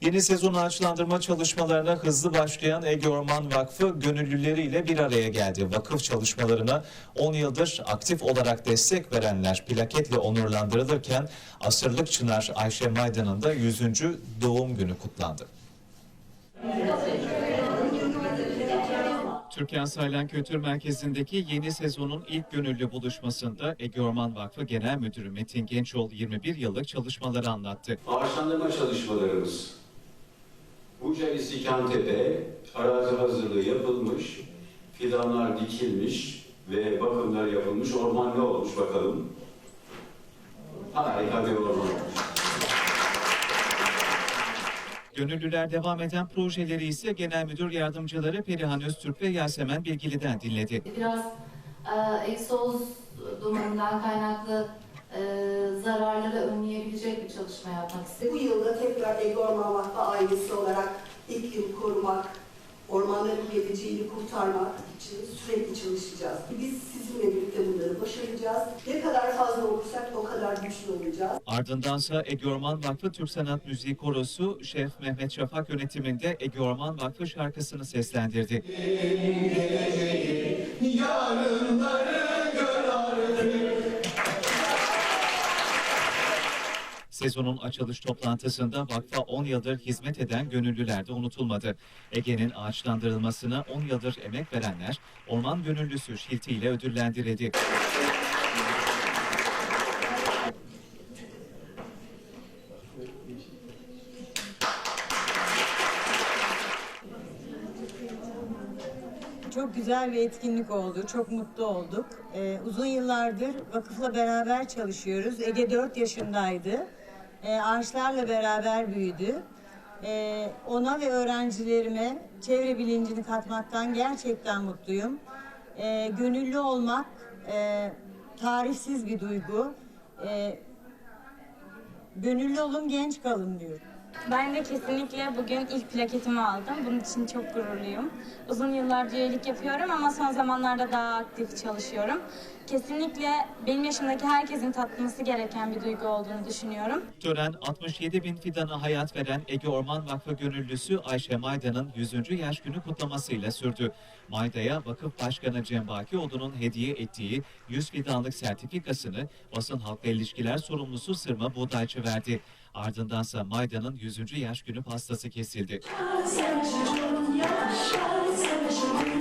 Yeni sezon ağaçlandırma çalışmalarına hızlı başlayan Ege Orman Vakfı gönüllüleriyle bir araya geldi. Vakıf çalışmalarına 10 yıldır aktif olarak destek verenler plaketle onurlandırılırken asırlık çınar Ayşe Maydan'ın da 100. doğum günü kutlandı. Türkan Saylan Kültür Merkezi'ndeki yeni sezonun ilk gönüllü buluşmasında Ege Orman Vakfı Genel Müdürü Metin Gençoğlu 21 yıllık çalışmaları anlattı. Ağaçlandırma çalışmalarımız Buca İstikantepe arazi hazırlığı yapılmış, fidanlar dikilmiş ve bakımlar yapılmış. Orman ne olmuş bakalım? Harika bir orman olmuş. Gönüllüler devam eden projeleri ise Genel Müdür Yardımcıları Perihan Öztürk ve Yasemen Bilgili'den dinledi. biraz e, egzoz dumanından kaynaklı e, zararları önleyebilecek bir çalışma yapmak istedim. Bu yılda tekrar Ege Orman Vakfı ailesi olarak iklim korumak, ormanların geleceğini kurtarmak için sürekli çalışacağız. Biz sizinle birlikte bunları başaracağız. Ne kadar fazla olursak o kadar güçlü olacağız. Ardındansa Ege Orman Vakfı Türk Sanat Müziği Korosu Şef Mehmet Şafak yönetiminde Ege Orman Vakfı şarkısını seslendirdi. Sezonun açılış toplantısında vakfa 10 yıldır hizmet eden gönüllüler de unutulmadı. Ege'nin ağaçlandırılmasına 10 yıldır emek verenler orman gönüllüsü şilti ile ödüllendirildi. Çok güzel bir etkinlik oldu. Çok mutlu olduk. Ee, uzun yıllardır vakıfla beraber çalışıyoruz. Ege 4 yaşındaydı. Ee, ağaçlarla beraber büyüdü. Ee, ona ve öğrencilerime çevre bilincini katmaktan gerçekten mutluyum. Ee, gönüllü olmak e, tarifsiz bir duygu. Gönüllü olun, genç kalın diyorum. Ben de kesinlikle bugün ilk plaketimi aldım. Bunun için çok gururluyum. Uzun yıllardır üyelik yapıyorum ama son zamanlarda daha aktif çalışıyorum. Kesinlikle benim yaşımdaki herkesin tatması gereken bir duygu olduğunu düşünüyorum. Tören 67 bin fidana hayat veren Ege Orman Vakfı gönüllüsü Ayşe Maydan'ın 100. yaş günü kutlamasıyla sürdü. Mayda'ya Vakıf Başkanı Cem Bakioğlu'nun hediye ettiği 100 fidanlık sertifikasını basın halkla ilişkiler sorumlusu Sırma Buğdaycı verdi. Ardındansa Mayda'nın 100. yaş günü pastası kesildi. Yaşa, yaşa, yaşa.